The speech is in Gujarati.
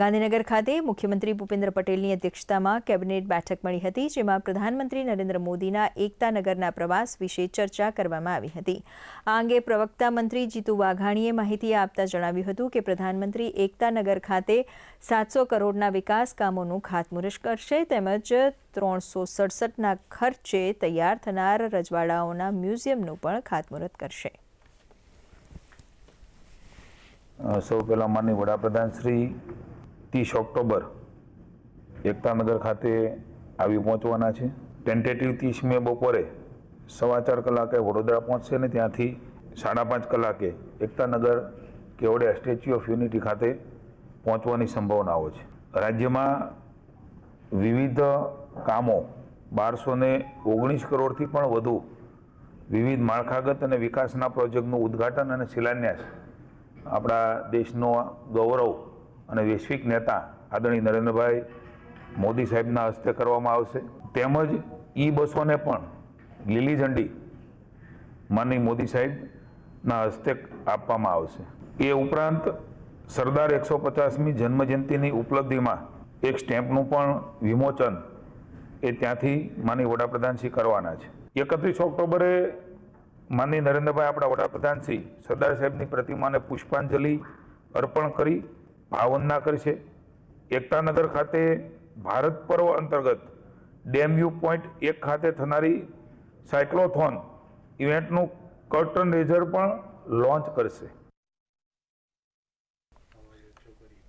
ગાંધીનગર ખાતે મુખ્યમંત્રી ભૂપેન્દ્ર પટેલની અધ્યક્ષતામાં કેબિનેટ બેઠક મળી હતી, જેમાં પ્રધાનમંત્રી નરેન્દ્ર મોદીના એકતાનગરના પ્રવાસ વિશે ચર્ચા કરવામાં આવી હતી. આ અંગે પ્રવક્તા મંત્રી જીતુ વાઘાણીએ માહિતી આપતા જણાવ્યું હતું કે પ્રધાનમંત્રી એકતાનગર ખાતે સાતસો કરોડના વિકાસ કામોનું ખાતમુહૂર્ત કરશે, તેમજ ત્રણસો સડસઠના ખર્ચે તૈયાર થનાર રજવાડાઓના મ્યુઝિયમનું પણ ખાતમુહૂર્ત કરશે. સૌ પહેલાં માનની વડાપ્રધાન શ્રી ત્રીસ ઓક્ટોબર એકતાનગર ખાતે આવી પહોંચવાના છે. ટેન્ટેટિવ ત્રીસ મે બપોરે સવા ચાર કલાકે વડોદરા પહોંચશે ને ત્યાંથી સાડા પાંચ કલાકે Ektanagar Kevadia statue of unity ખાતે પહોંચવાની સંભાવનાઓ છે. રાજ્યમાં વિવિધ કામો બારસો ને ઓગણીસ કરોડથી પણ વધુ વિવિધ માળખાગત અને વિકાસના પ્રોજેક્ટનું ઉદ્ઘાટન અને શિલાન્યાસ આપણા દેશનો ગૌરવ અને વૈશ્વિક નેતા આદરણીય નરેન્દ્રભાઈ મોદી સાહેબના હસ્તે કરવામાં આવશે. તેમજ ઈ બસોને પણ લીલી ઝંડી માનની મોદી સાહેબના હસ્તે આપવામાં આવશે. એ ઉપરાંત સરદાર એકસો પચાસમી જન્મજયંતિની ઉપલબ્ધિમાં એક સ્ટેમ્પનું પણ વિમોચન એ ત્યાંથી માની વડાપ્રધાનશ્રી કરવાના છે. એકત્રીસ ઓક્ટોબરે માનની નરેન્દ્રભાઈ આપણા વડાપ્રધાનશ્રી સરદાર સાહેબની પ્રતિમાને પુષ્પાંજલિ અર્પણ કરી ભાવવંદના કરશે. એકતાનગર ખાતે ભારત પર્વ અંતર્ગત ડેમ વ્યૂ પોઈન્ટ એક ખાતે થનારી સાયક્લોથોન ઇવેન્ટનું કર્ટન રેઝર પણ લોન્ચ કરશે.